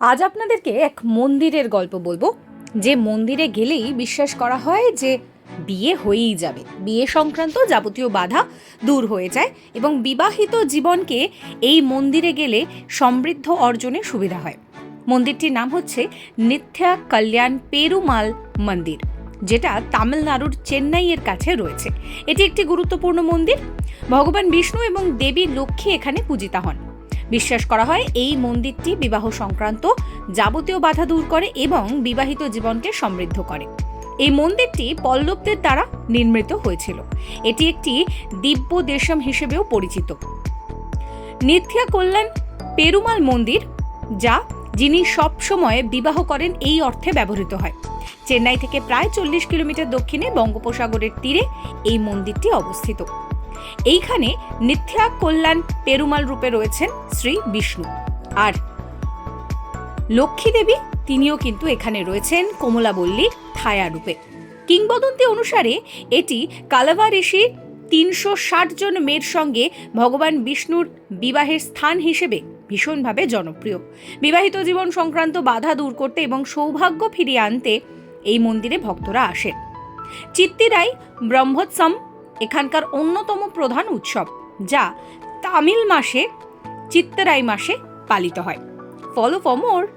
আজ আপনাদেরকে এক মন্দিরের গল্প বলব। যে মন্দিরে গেলেই বিশ্বাস করা হয় যে বিয়ে হয়েই যাবে। বিয়ে সংক্রান্ত যাবতীয় বাধা দূর হয়ে যায় এবং বিবাহিত জীবনকে এই মন্দিরে গেলে সমৃদ্ধ অর্জনে সুবিধা হয়। মন্দিরটির নাম হচ্ছে নিত্যা কল্যাণ পেরুমাল মন্দির, যেটা তামিলনাড়ুর চেন্নাইয়ের কাছে রয়েছে। এটি একটি গুরুত্বপূর্ণ মন্দির। ভগবান বিষ্ণু এবং দেবী লক্ষ্মী এখানে পূজিতা হন। বিশ্বাস করা হয় এই মন্দিরটি বিবাহ সংক্রান্ত যাবতীয় বাধা দূর করে এবং বিবাহিত জীবনকে সমৃদ্ধ করে। এই মন্দিরটি পল্লবদের দ্বারা নির্মিত হয়েছিল। এটি একটি দিব্য দেশম হিসেবেও পরিচিত। নিত্যা কল্যাণ পেরুমাল মন্দির, যা যিনি সবসময় বিবাহ করেন এই অর্থে ব্যবহৃত হয়। চেন্নাই থেকে প্রায় চল্লিশ কিলোমিটার দক্ষিণে বঙ্গোপসাগরের তীরে এই মন্দিরটি অবস্থিত। এইখানে নিত্যা কল্যাণ পেরুমাল রূপে রয়েছেন শ্রী বিষ্ণু। আর লক্ষ্মী দেবী, তিনিও কিন্তু এখানে রয়েছেন কমলাবল্লী থায়া রূপে। কিংবদন্তি অনুসারে এটি কালাভা ঋষির তিনশো ষাট জন মেয়ের সঙ্গে ভগবান বিষ্ণুর বিবাহের স্থান হিসেবে ভীষণভাবে জনপ্রিয়। বিবাহিত জীবন সংক্রান্ত বাধা দূর করতে এবং সৌভাগ্য ফিরিয়ে আনতে এই মন্দিরে ভক্তরা আসেন। চিত্তিরাই ব্রহ্মোৎসম এখানকার অন্যতম প্রধান উৎসব যা তামিল মাসে চিত্তরাই মাসে পালিত হয়। Follow for more